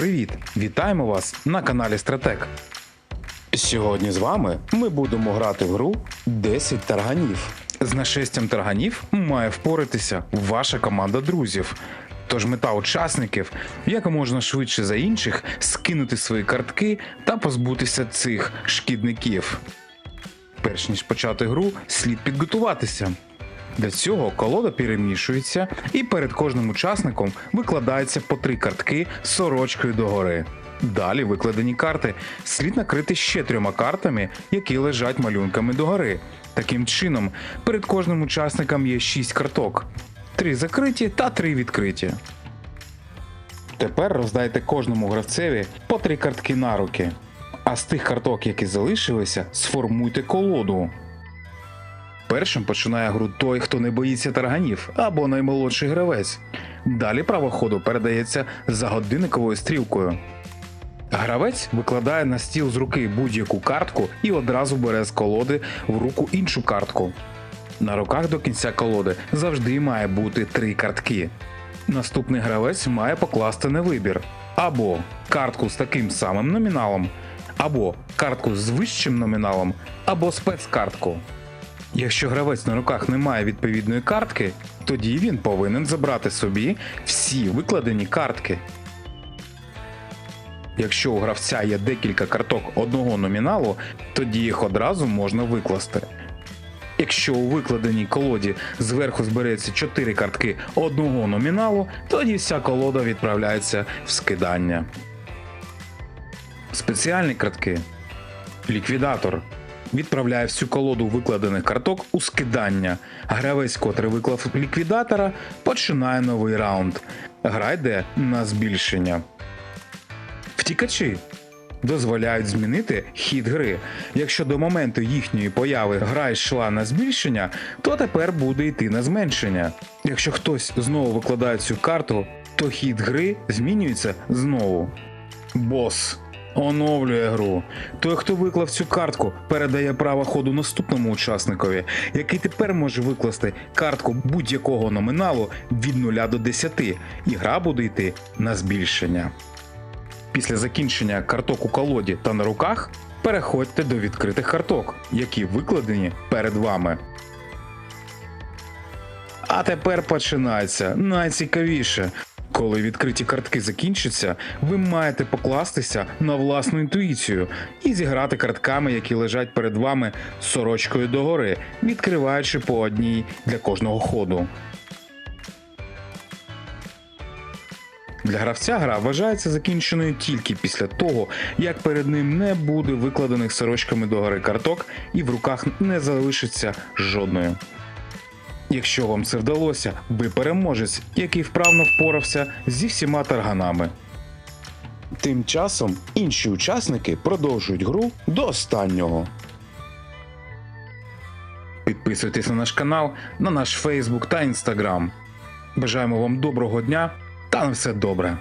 Привіт! Вітаємо вас на каналі Стратек. Сьогодні з вами ми будемо грати в гру 10 тарганів. З нашестям тарганів має впоратися ваша команда друзів. Тож мета учасників як можна швидше за інших скинути свої картки та позбутися цих шкідників. Перш ніж почати гру, слід підготуватися. Для цього колода перемішується, і перед кожним учасником викладається по три картки сорочкою догори. Далі викладені карти слід накрити ще трьома картами, які лежать малюнками догори. Таким чином, перед кожним учасником є шість карток: три закриті та три відкриті. Тепер роздайте кожному гравцеві по три картки на руки. А з тих карток, які залишилися, сформуйте колоду. Першим починає гру той, хто не боїться тарганів, або наймолодший гравець. Далі право ходу передається за годинниковою стрілкою. Гравець викладає на стіл з руки будь-яку картку і одразу бере з колоди в руку іншу картку. На руках до кінця колоди завжди має бути три картки. Наступний гравець має покласти на вибір або картку з таким самим номіналом, або картку з вищим номіналом, або спецкартку. Якщо гравець на руках не має відповідної картки, тоді він повинен забрати собі всі викладені картки. Якщо у гравця є декілька карток одного номіналу, тоді їх одразу можна викласти. Якщо у викладеній колоді зверху збереться 4 картки одного номіналу, тоді вся колода відправляється в скидання. Спеціальні картки. Ліквідатор відправляє всю колоду викладених карток у скидання. Гравець, котрий виклав ліквідатора, починає новий раунд. Гра йде на збільшення. Втікачі дозволяють змінити хід гри. Якщо до моменту їхньої появи гра йшла на збільшення, то тепер буде йти на зменшення. Якщо хтось знову викладає цю карту, то хід гри змінюється знову. Бос оновлює гру. Той, хто виклав цю картку, передає право ходу наступному учасникові, який тепер може викласти картку будь-якого номіналу від 0 до 10, і гра буде йти на збільшення. Після закінчення карток у колоді та на руках переходьте до відкритих карток, які викладені перед вами. А тепер починається найцікавіше. Коли відкриті картки закінчаться, ви маєте покластися на власну інтуїцію і зіграти картками, які лежать перед вами сорочкою догори, відкриваючи по одній для кожного ходу. Для гравця гра вважається закінченою тільки після того, як перед ним не буде викладених сорочками догори карток і в руках не залишиться жодної. Якщо вам це вдалося, ви переможець, який вправно впорався зі всіма тарганами. Тим часом інші учасники продовжують гру до останнього. Підписуйтесь на наш канал, на наш Фейсбук та Інстаграм. Бажаємо вам доброго дня та на все добре.